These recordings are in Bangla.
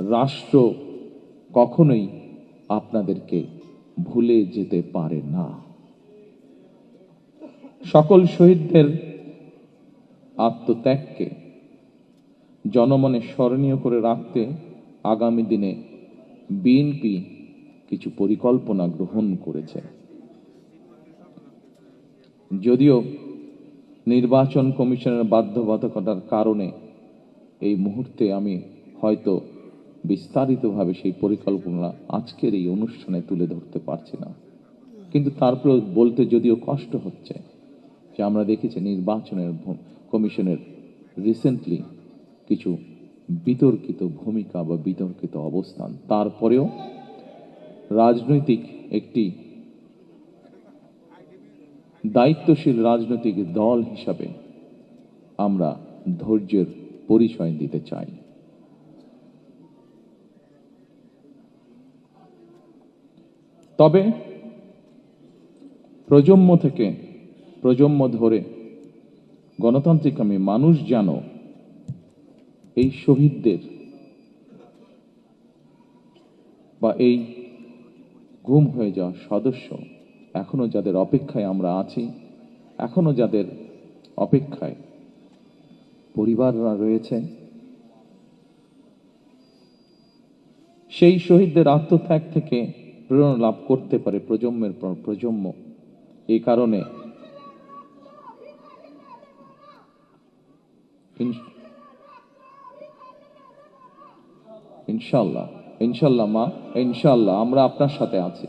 রাষ্ট্র কখনোই আপনাদেরকে ভুলে যেতে পারে না। সকল শহীদদের আত্মত্যাগকে জনমনে স্মরণীয় করে রাখতে আগামী দিনে বিএনপি কিছু পরিকল্পনা গ্রহণ করেছে। যদিও নির্বাচন কমিশনের বাধ্যবাধকতার কারণে এই মুহূর্তে আমি হয়তো বিস্তারিতভাবে সেই পরিকল্পনা আজকের এই অনুষ্ঠানে তুলে ধরতে পারছি না। কিন্তু তারপরে বলতে যদিও কষ্ট হচ্ছে যে আমরা দেখেছি নির্বাচনের কমিশনের রিসেন্টলি কিছু বিতর্কিত ভূমিকা বা বিতর্কিত অবস্থান। তারপরেও রাজনৈতিক একটি দায়িত্বশীল রাজনৈতিক দল হিসাবে আমরা ধৈর্যের পরিচয় দিতে চাই। তবে প্রজন্ম থেকে, প্রজন্ম ধরে গণতান্ত্রিক আমি মানুষ যেন এই শহীদদের বা এই গুম হয়ে যাওয়া সদস্য এখনও যাদের অপেক্ষায় আমরা আছি, এখনও যাদের অপেক্ষায় পরিবাররা রয়েছে, সেই শহীদদের আত্মত্যাগ থেকে প্রেরণা লাভ করতে পারে প্রজন্মের পর প্রজন্ম। এই কারণে ইনশাল্লাহ ইনশাল্লাহ মা ইনশাল্লাহ আমরা আপনার সাথে আছি।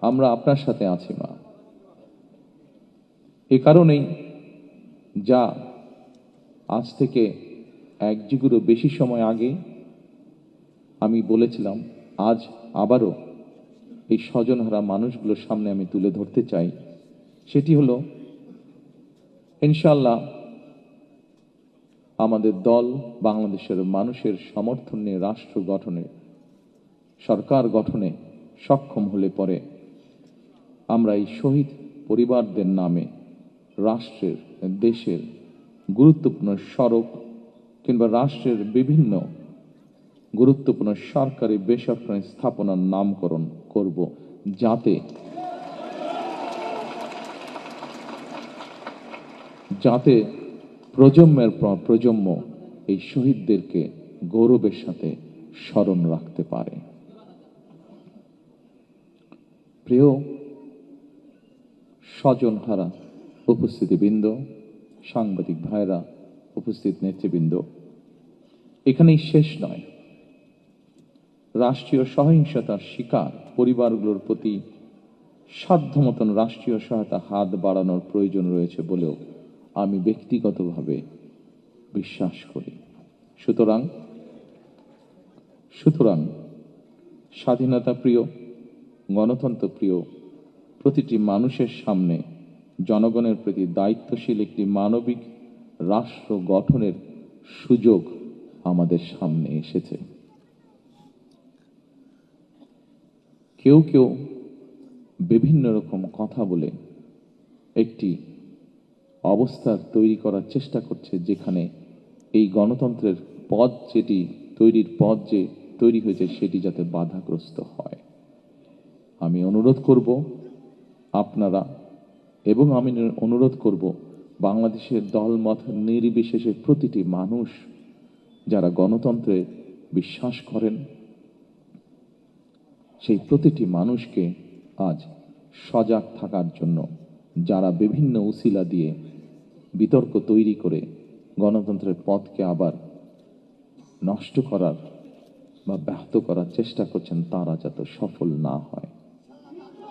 আমরা আপনার সাথে আছি মা। এ কারণেই যা আজ থেকে এক যুগেরও বেশি সময় আগে আমি বলেছিলাম, আজ আবারও এই স্বজনহারা মানুষগুলোর সামনে আমি তুলে ধরতে চাই। সেটি হলো ইনশাল্লাহ আমাদের দল বাংলাদেশের মানুষের সমর্থন নিয়ে রাষ্ট্র গঠনে, সরকার গঠনে সক্ষম হলে পরে আমরা এই শহীদ পরিবারদের নামে রাষ্ট্রের, দেশের গুরুত্বপূর্ণ সড়ক কিংবা রাষ্ট্রের বিভিন্ন গুরুত্বপূর্ণ সরকারি বেসরকারি স্থাপনার নামকরণ করব যাতে যাতে প্রজন্মের পর প্রজন্ম এই শহীদদেরকে গৌরবের সাথে স্মরণ রাখতে পারে। প্রিয় স্বজন স্বজনহারা উপস্থিতিবৃন্দ, সাংবাদিক ভাইরা, উপস্থিত নেতৃবৃন্দ, এখানেই শেষ নয়। রাষ্ট্রীয় সহিংসতার শিকার পরিবারগুলোর প্রতি সাধ্য মতন রাষ্ট্রীয় সহায়তা হাত বাড়ানোর প্রয়োজন রয়েছে বলেও আমি ব্যক্তিগতভাবে বিশ্বাস করি। সুতরাং সুতরাং স্বাধীনতা প্রিয়, গণতন্ত্র প্রিয়, প্রতিটি মানুষের সামনে জনগণের প্রতি দায়িত্বশীল একটি মানবিক রাষ্ট্র গঠনের সুযোগ আমাদের সামনে এসেছে। কেউ কেউ বিভিন্ন রকম কথা বলে একটি অবস্থার তৈরি করার চেষ্টা করছে, যেখানে এই গণতন্ত্রের পথ যেটি, তৈরির পথ যে তৈরি হয়েছে, সেটি যাতে বাধাগ্রস্ত হয়। আমি অনুরোধ করব আপনারা এবং আমি অনুরোধ করব বাংলাদেশের দলমত নির্বিশেষে প্রতিটি মানুষ যারা গণতন্ত্রে বিশ্বাস করেন সেই প্রতিটি মানুষকে আজ সজাগ থাকার জন্য যারা বিভিন্ন উসিলা দিয়ে বিতর্ক তৈরি করে গণতন্ত্রের পথকে আবার নষ্ট করার বা ব্যাহত করার চেষ্টা করছেন, তারা যাতে সফল না হয়।